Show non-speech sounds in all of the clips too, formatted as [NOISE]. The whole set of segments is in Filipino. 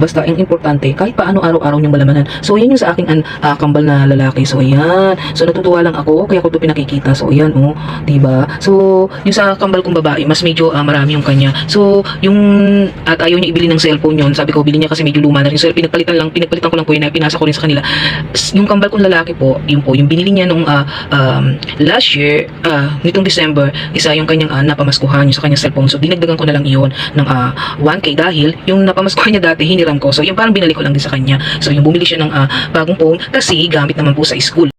Basta, ang importante, kahit paano araw-araw niyong malamanan. So, yan yung sa aking an, ah, kambal na lalaki. So, ayan. So, natutuwa lang ako, kaya ko ito pinakikita. So, ayan, oh. Diba? So, yung sa kambal kong babae, mas medyo ah, marami yung kanya. So, yung, at ayaw niya ibili ng cellphone yun. Sabi ko, bili niya kasi medyo luma na rin. So, pinagpalitan lang, pinagpalitan ko lang po yun, na pinasa ko rin sa kanila. Yung kambal kong lalaki po, yun po, yung binili niya nung ah, um, last year, ah, nitong December, isa yung kanyang ah, napamaskuhan yung sa kanyang cellphone. So, dinagdagan ko na lang iyon ng ah, 1K dahil yung napamaskuhan niya dati, hiniram ko. So, yung parang binalik ko lang din sa kanya. So, yung bumili siya ng ah, bagong phone kasi gamit naman po sa school.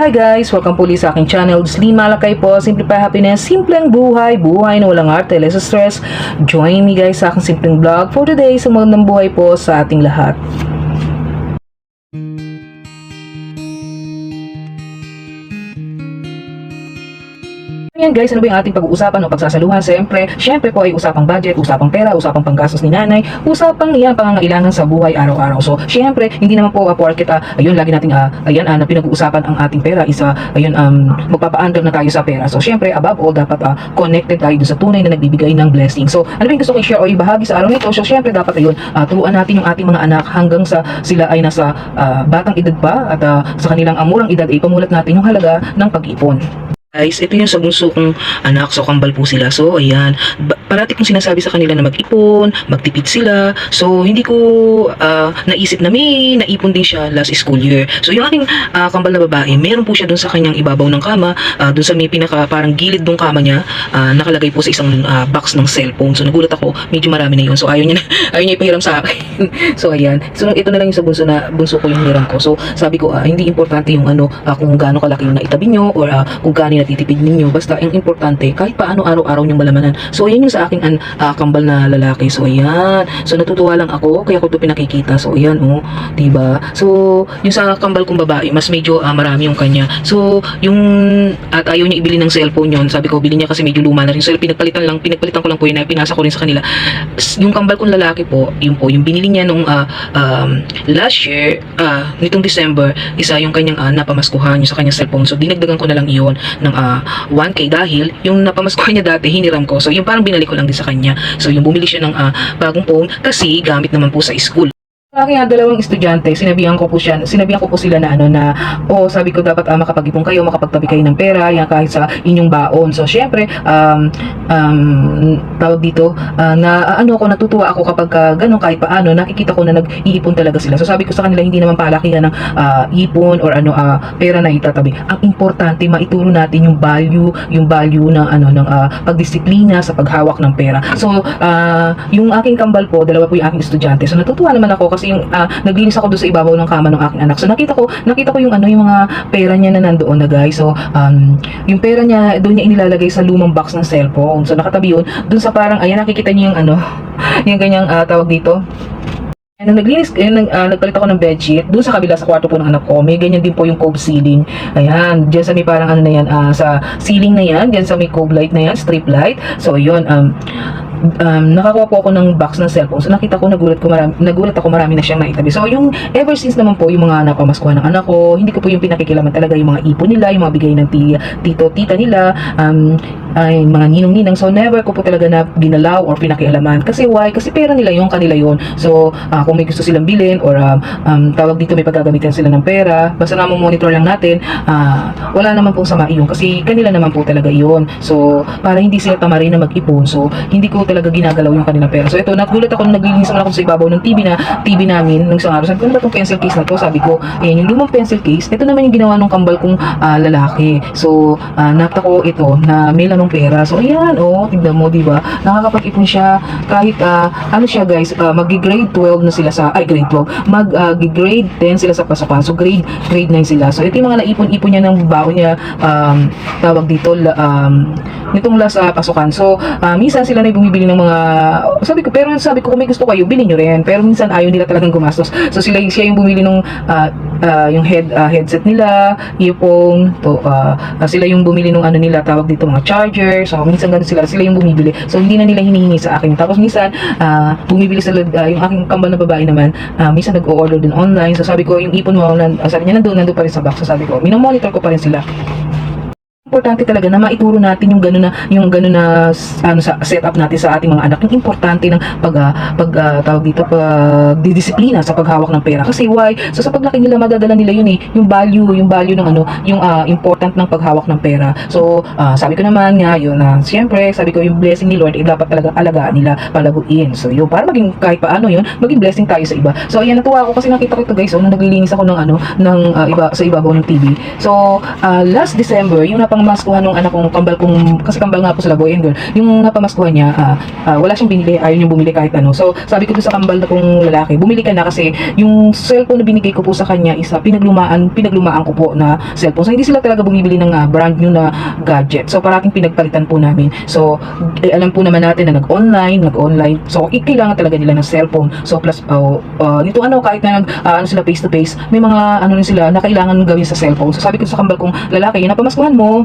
Hi guys! Welcome po ulit sa aking channel. Slim Malakay po. Simplify Happiness. Simpleng buhay. Buhay na walang arte. Less stress. Join me guys sa aking simpleng vlog for today sa magandang buhay po sa ating lahat. Yan guys, ano ba yung ating pag-uusapan o pagsasaluhan? Siyempre, siyempre po ay usapang budget, usapang pera, usapang panggastos ni nanay, usapang yan, pangangailangan sa buhay araw-araw. So, siyempre, hindi naman po uh, porket ah, ayun, lagi nating, ah, ayan, ah, na pinag-uusapan ang ating pera, isa, ayun, um, magpapaandar na tayo sa pera. So, siyempre, above all, dapat ah, connected tayo sa tunay na nagbibigay ng blessing. So, ano ba yung gusto ko i-share o ibahagi sa araw nito? So, siyempre, dapat ayun, ah, turuan natin yung ating mga anak hanggang sa sila ay nasa ah, batang edad pa at ah, sa kanilang amurang edad ay pamulat natin yung halaga ng pag-ipon. Guys, ito yung sa bunso kong anak. So, kambal po sila. So, ayan. Parati kong sinasabi sa kanila na mag-ipon, magtipid sila. So, hindi ko ah, naisip na may naipon din siya last school year. So, yung aking ah, kambal na babae, meron po siya dun sa kanyang ibabaw ng kama, ah, dun sa may pinaka parang gilid ng kama niya, ah, nakalagay po sa isang ah, box ng cellphone. So, nagulat ako, medyo marami na yun. So, ayaw niya na, [LAUGHS] ayaw niya ipahiram sa akin. [LAUGHS] so, ayan. So, ito na lang yung sa bunso na bunso ko yung hiram ko. So, sabi ko, ah, hindi importante yung ano, ah, kung gaano kalaki yung naitabi nyo or ah, kung gaano yung natitipid ninyo. Basta, ang importante, kahit paano araw-araw niyong malamanan. So, ayan yung sa aking an, ah, kambal na lalaki. So, ayan. So, natutuwa lang ako, kaya ko ito pinakikita. So, ayan, oh. Diba? So, yung sa kambal kong babae, mas medyo ah, marami yung kanya. So, yung, at ayaw niya ibili ng cellphone yon Sabi ko, bili niya kasi medyo luma na rin. So, pinagpalitan lang, pinagpalitan ko lang po yun, na pinasa ko rin sa kanila. Yung kambal kong lalaki po, yun po, yung binili niya nung ah, um, last year, ah, nitong December, isa yung kanyang ah, napamaskuhan yung sa kanyang cellphone. So, dinagdagan ko na lang iyon ng ah, 1K dahil yung napamaskuhan niya dati, hiniram ko. So, yung parang binalik ko lang din sa kanya. So, yung bumili siya ng ah, bagong phone kasi gamit naman po sa school. Sa aking ah, dalawang estudyante, sinabihan ko po siya, sinabihan ko po sila na ano na, oh, sabi ko dapat ah, makapag-ipon kayo, makapagtabi kayo ng pera, yan kahit sa inyong baon. So, syempre, um, um, tawag dito, ah, na ah, ano ako, natutuwa ako kapag uh, ganun, kahit paano, nakikita ko na nag-iipon talaga sila. So, sabi ko sa kanila, hindi naman palakihan ng ah, ipon or ano, ah, pera na itatabi. Ang importante, maituro natin yung value, yung value ng ano, ng ah, pagdisiplina sa paghawak ng pera. So, ah, yung aking kambal po, dalawa po yung aking estudyante. So, natutuwa naman ako kasi yung ah, naglinis ako doon sa ibabaw ng kama ng aking anak. So, nakita ko, nakita ko yung ano, yung mga pera niya na nandoon na guys. So, um, yung pera niya, doon niya inilalagay sa lumang box ng cellphone. So, nakatabi yun. Doon sa parang, ayan, nakikita niyo yung ano, [LAUGHS] yung ganyang ah, tawag dito. Nung naglinis, eh, nag, ah, nagpalit ako ng bedsheet, doon sa kabila sa kwarto po ng anak ko, may ganyan din po yung cove ceiling. Ayan, dyan sa may parang ano na yan, ah, sa ceiling na yan, dyan sa may cove light na yan, strip light. So, yun, um, um, nakakuha po ako ng box ng cellphone. So, nakita ko, nagulat, ko marami, nagulat ako marami na siyang naitabi. So, yung ever since naman po, yung mga napamaskuhan ng anak ko, hindi ko po yung pinakikilaman talaga yung mga ipon nila, yung mga bigay ng ti- tito, tita nila, um, ay, mga ninong-ninang. So, never ko po talaga na ginalaw or pinakialaman. Kasi why? Kasi pera nila yung kanila yun. So, ah, kung may gusto silang bilhin or um, um, tawag dito may paggagamitan sila ng pera, basta na monitor lang natin, ah, wala naman pong sama iyon. Kasi kanila naman po talaga yun. So, para hindi sila tamarin na mag-ipon. So, hindi ko talaga ginagalaw yung kanilang pera. So, ito, nagulat ako nung naglilinis ako sa ibabaw ng TV na TV namin nung isang araw. Sabi ko, ano ba itong pencil case na to? Sabi ko, ayan, yung lumang pencil case, ito naman yung ginawa ng kambal kong ah, lalaki. So, uh, ko ito na may lanong pera. So, ayan, oh, tignan mo, di ba? Nakakapag-ipon siya kahit, ah, ano siya guys, uh, mag-grade 12 na sila sa, ay, grade 12, mag-grade 10 sila sa pasukan. So, grade, grade 9 sila. So, ito yung mga naipon-ipon niya ng baon niya, um, tawag dito, um, nitong last ah, pasukan. So, ah, minsan sila na bumibili ng mga, sabi ko, pero sabi ko, kung may gusto kayo, bilhin nyo rin. Pero minsan ayaw nila talagang gumastos. So, sila, siya yung bumili ng, ah, ah, yung head ah, headset nila, earphone, to ah, ah, sila yung bumili ng ano nila tawag dito mga charger. So minsan ganun sila, sila yung bumibili. So hindi na nila hinihingi sa akin. Tapos minsan ah, bumibili sila ah, yung aking kambal na babae naman, ah, minsan nag-order din online. So sabi ko yung ipon mo, nan, ah, sabi niya nandun, nandun pa rin sa box. So sabi ko, minomonitor ko pa rin sila importante talaga na maituro natin yung gano'n na yung gano'n na ano sa setup natin sa ating mga anak. Yung importante ng pag ah, pag ah, tawag dito pag didisiplina sa paghawak ng pera. Kasi why? So sa paglaki nila madadala nila yun eh. Yung value yung value ng ano yung ah, important ng paghawak ng pera. So ah, sabi ko naman nga yun na siyempre sabi ko yung blessing ni Lord eh, dapat talaga alagaan nila palaguin. So yun para maging kahit paano yun maging blessing tayo sa iba. So ayan natuwa ako kasi nakita ko ito guys so nung naglilinis ako ng ano ng ah, iba sa ibabaw ng TV so ah, last December yung napamaskuhan ng anak kong kambal kong kasi kambal nga po sila boy and girl. Yung napamaskuhan niya ah, ah, wala siyang binili ayaw niyang bumili kahit ano. So sabi ko doon sa kambal na kong lalaki bumili ka na kasi yung cellphone na binigay ko po sa kanya isa pinaglumaan pinaglumaan ko po na cellphone. So hindi sila talaga bumibili ng ah, brand new na gadget. So parating pinagpalitan po namin. So eh, alam po naman natin na nag-online nag-online. So kailangan talaga nila ng cellphone. So plus oh, ah, nito ano kahit na nag ah, ano sila face to face may mga ano rin sila na kailangan gawin sa cellphone. So sabi ko sa kambal kong lalaki napamaskuhan mo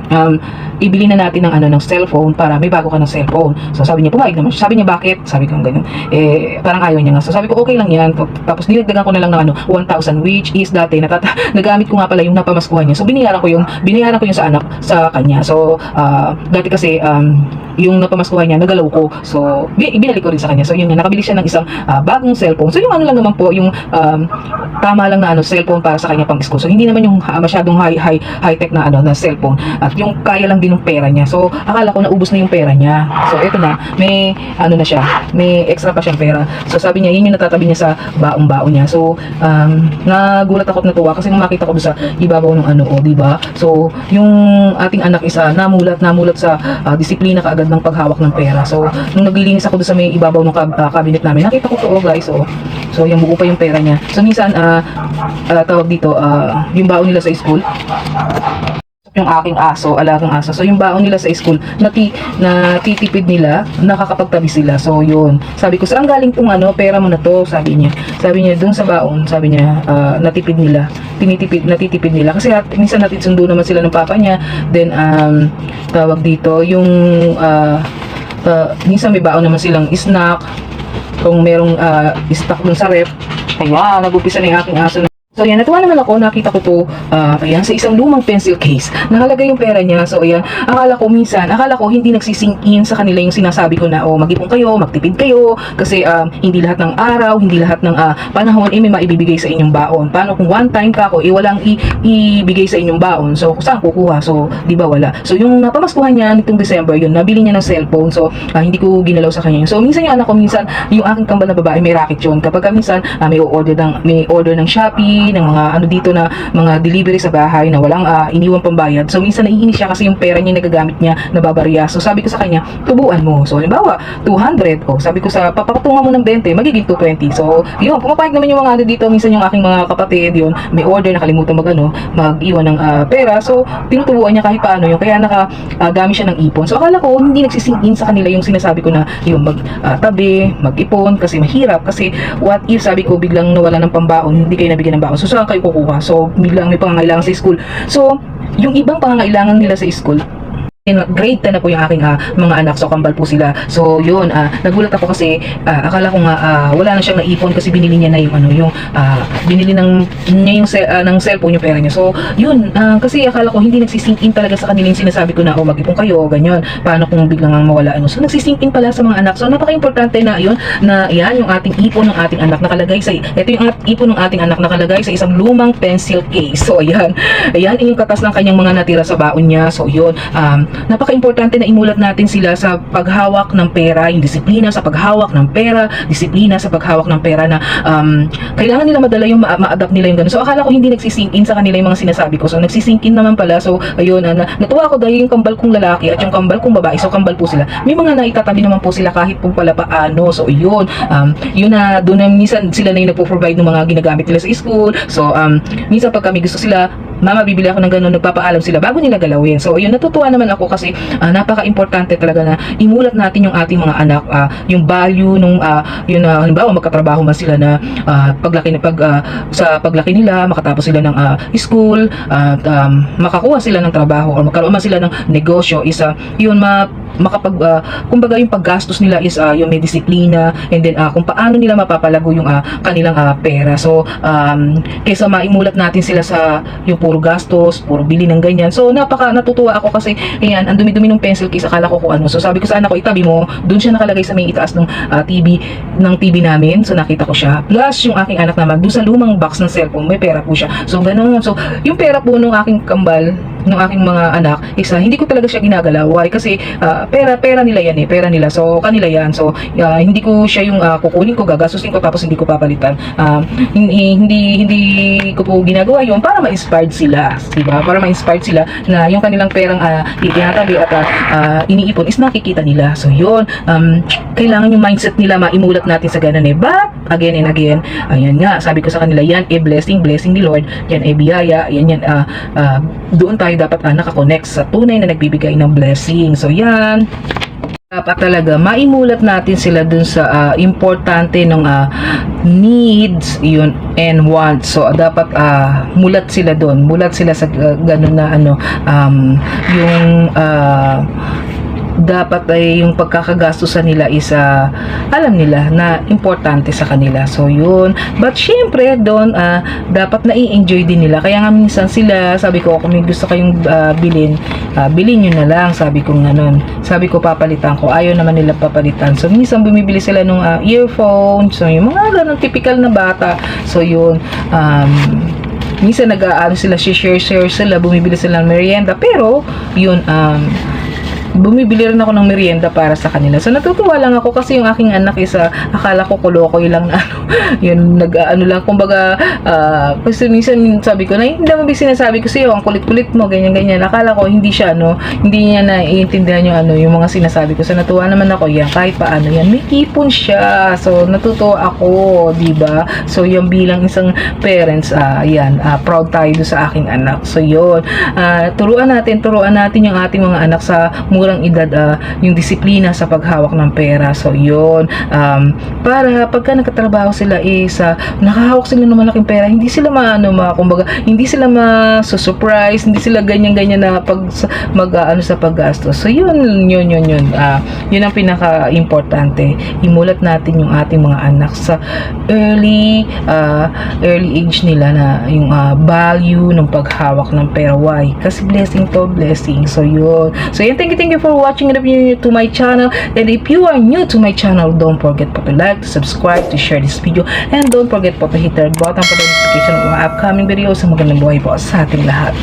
um, ibili na natin ng ano ng cellphone para may bago ka ng cellphone. So sabi niya, pumayag naman. Sabi niya, bakit? Sabi ko ganun. Eh, parang ayaw niya nga. So sabi ko, okay lang yan. Tapos dinagdagan ko na lang ng ano, 1,000 which is dati natata [LAUGHS] nagamit ko nga pala yung napamaskuhan niya. So binayaran ko yung binayaran ko yung sa anak sa kanya. So ah, dati kasi um, yung napamaskuhan niya nagalaw ko. So bi- binalik ko rin sa kanya. So yun nga nakabili siya ng isang ah, bagong cellphone. So yung ano lang naman po yung um, tama lang na ano cellphone para sa kanya pang school. So hindi naman yung ah, masyadong high high high tech na ano na cellphone at yung kaya lang din ng pera niya. So akala ko naubos na yung pera niya. So eto na, may ano na siya, may extra pa siyang pera. So sabi niya yun yung natatabi niya sa baong-baon niya. So um, nagulat ako at natuwa kasi nung makita ko sa ibabaw ng ano, oh, di ba? So yung ating anak isa namulat namulat sa ah, disiplina kaagad ng paghawak ng pera. So nung naglilinis ako doon sa may ibabaw ng kab- ah, cabinet namin, nakita ko to oh, guys, oh. So yung buo pa yung pera niya. So minsan ah ah, tawag dito ah, yung baon nila sa school yung aking aso, alagang aso. So, yung baon nila sa school, nati, na titipid nila, nakakapagtabi sila. So, yun. Sabi ko, saan galing tong ano, pera mo na to? Sabi niya. Sabi niya, dun sa baon, sabi niya, ah, natipid nila. Tinitipid, natitipid nila. Kasi at, minsan natin sundo naman sila ng papa niya. Then, um, tawag dito, yung, ah, ah, minsan may baon naman silang snack. Kung merong ah, stock dun sa rep. Ayan, nag-upisa na yung aking aso So ayan, natuwa naman ako, nakita ko to, ah, ayan, sa isang lumang pencil case. Nakalagay yung pera niya. So ayan, akala ko minsan, akala ko hindi nagsisink in sa kanila yung sinasabi ko na, oh, mag-ipon kayo, magtipid kayo, kasi um, hindi lahat ng araw, hindi lahat ng ah, panahon, eh, may maibibigay sa inyong baon. Paano kung one time ka ako, eh, walang i- ibigay sa inyong baon. So, saan kukuha? So, di ba wala? So, yung napamaskuhan niya nitong December, yun, nabili niya ng cellphone. So, ah, hindi ko ginalaw sa kanya. So, minsan yung anak ko, minsan, yung aking kambal na babae, may racket yun. Kapag ka minsan, ah, may order ng, may order ng Shopee, ng mga ano dito na mga delivery sa bahay na walang ah, iniwan pambayad. So, minsan naiinis siya kasi yung pera niya nagagamit niya nababarya. So, sabi ko sa kanya, tubuan mo. So, halimbawa, 200. O, sabi ko sa, papatungan mo ng 20, magiging 220. So, yun, pumapayag naman yung mga ano dito, minsan yung aking mga kapatid, yun, may order, nakalimutan mag, ano, mag-iwan ng ah, pera. So, tinutubuan niya kahit paano yun. Kaya naka, gamit siya ng ipon. So, akala ko, hindi nagsisink in sa kanila yung sinasabi ko na, yung mag-tabi, mag-ipon, kasi mahirap. Kasi, what if, sabi ko, biglang nawala ng pambaon, hindi kayo nabigyan ng baon. So, saan kayo kukuha? So, biglang may pangangailangan sa school. So, yung ibang pangangailangan nila sa school, grade 10 na po yung aking ah, mga anak. So kambal po sila. So yun ah, nagulat ako kasi ah, akala ko nga ah, wala na siyang naipon kasi binili niya na yung ano yung ah, binili ng niya yung ah, ng cellphone yung pera niya. So yun ah, kasi akala ko hindi nagsisink in talaga sa kanila yung sinasabi ko na oh mag-ipon kayo ganyan. Paano kung biglang ang mawala? Ano? So nagsisink in pala sa mga anak. So napaka-importante na yun na yan yung ating ipon ng ating anak nakalagay sa ito yung ipon ng ating anak nakalagay sa isang lumang pencil case. So ayan. Ayan yung katas ng kanyang mga natira sa baon niya. So yun um, napaka-importante na imulat natin sila sa paghawak ng pera, yung disiplina sa paghawak ng pera, disiplina sa paghawak ng pera na um, kailangan nila madala yung ma- ma-adapt nila yung gano'n. So akala ko hindi nagsisink in sa kanila yung mga sinasabi ko. So nagsisink in naman pala. So ayun, ah, na, natuwa ako dahil yung kambal kong lalaki at yung kambal kong babae. So kambal po sila. May mga naitatabi naman po sila kahit po pala paano. So yun, um, yun na doon na minsan sila na yung nagpo-provide ng mga ginagamit nila sa school. So um, minsan pag kami gusto sila mama bibili ako ng ganun, nagpapaalam sila bago nila galawin. So yun, natutuwa naman ako kasi ah, napaka-importante talaga na imulat natin yung ating mga anak, ah, yung value nung uh, yun na halimbawa magkatrabaho man sila na ah, paglaki na pag ah, sa paglaki nila makatapos sila ng ah, school at um, makakuha sila ng trabaho o magkaroon man sila ng negosyo isa yun ma makapag ah, kumbaga yung paggastos nila is ah, yung may disiplina and then ah, kung paano nila mapapalago yung ah, kanilang ah, pera. So um, kaysa maimulat natin sila sa yung puro gastos puro bili ng ganyan. So napaka natutuwa ako kasi ayan ang dumi-dumi ng pencil case akala ko kung ano. So sabi ko sa anak ko itabi mo? Doon siya nakalagay sa may itaas ng ah, TV ng TV namin. So nakita ko siya. Plus yung aking anak naman doon sa lumang box ng cellphone may pera po siya. So ganun. So yung pera po nung aking kambal ng aking mga anak isa hindi ko talaga siya ginagalaw. Why? Kasi pera pera nila yan eh pera nila. So kanila yan. So ah, hindi ko siya yung ah, kukunin ko gagastusin ko tapos hindi ko papalitan. Ah, hindi hindi ko po ginagawa yun para ma-inspired sila di ba? Para ma-inspired sila na yung kanilang perang uh, itinatabi at ah, iniipon is nakikita nila. So yun um, kailangan yung mindset nila maimulat natin sa ganun eh. But again and again ayan nga sabi ko sa kanila yan eh blessing blessing ni Lord. Yan eh biyaya yan yan ah, ah, doon tayo dapat ah, nakakonect sa tunay na nagbibigay ng blessing. So yan dapat talaga maimulat natin sila dun sa ah, importante ng ah, needs yun and wants. So dapat ah, mulat sila doon mulat sila sa ah, ganun na ano um, yung ah, dapat ay yung pagkakagastusan nila is ah, alam nila na importante sa kanila. So yun. But syempre doon ah, dapat na enjoy din nila. Kaya nga minsan sila, sabi ko kung may gusto kayong ah, bilhin, ah, bilhin nyo na lang. Sabi ko nganon. Sabi ko papalitan ko. Ayaw naman nila papalitan. So minsan bumibili sila ng ah, earphone. So yung mga ganun typical na bata. So yun. Um, minsan nag-aano sila, share-share sila, bumibili sila ng merienda. Pero, yun, um, bumibili rin ako ng merienda para sa kanila. So natutuwa lang ako kasi yung aking anak isa akala ko kolokoy lang na ano, [LAUGHS] yun nag ano lang kumbaga ah, kasi minsan sabi ko na hindi mo ba sinasabi ko sa'yo ang kulit-kulit mo ganyan ganyan. Akala ko hindi siya ano, hindi niya naiintindihan yung ano yung mga sinasabi ko. So natuwa naman ako yan kahit paano yan. May ipon siya. So natutuwa ako, 'di ba? So yung bilang isang parents ah yan, ah, proud tayo sa aking anak. So yun, ah, turuan natin, turuan natin yung ating mga anak sa murang edad ah, yung disiplina sa paghawak ng pera. So yun, um, para pagka nagkatrabaho sila is ah, nakahawak sila ng malaking pera, hindi sila maano, ma, kumbaga, hindi sila ma-surprise, hindi sila ganyan-ganyan na pag mag ah, ano sa paggastos. So yun, yun, yun, yun. Ah, yun ang pinaka-importante. Imulat natin yung ating mga anak sa early ah, early age nila na yung ah, value ng paghawak ng pera. Why? Kasi blessing to blessing. So yun. So yun, thank you, thank you for watching and if you're new to my channel. And if you are new to my channel, don't forget po to like, to subscribe, to share this video. And don't forget po to hit the button for the notification of mga upcoming videos. Sa magandang buhay po sa ating lahat.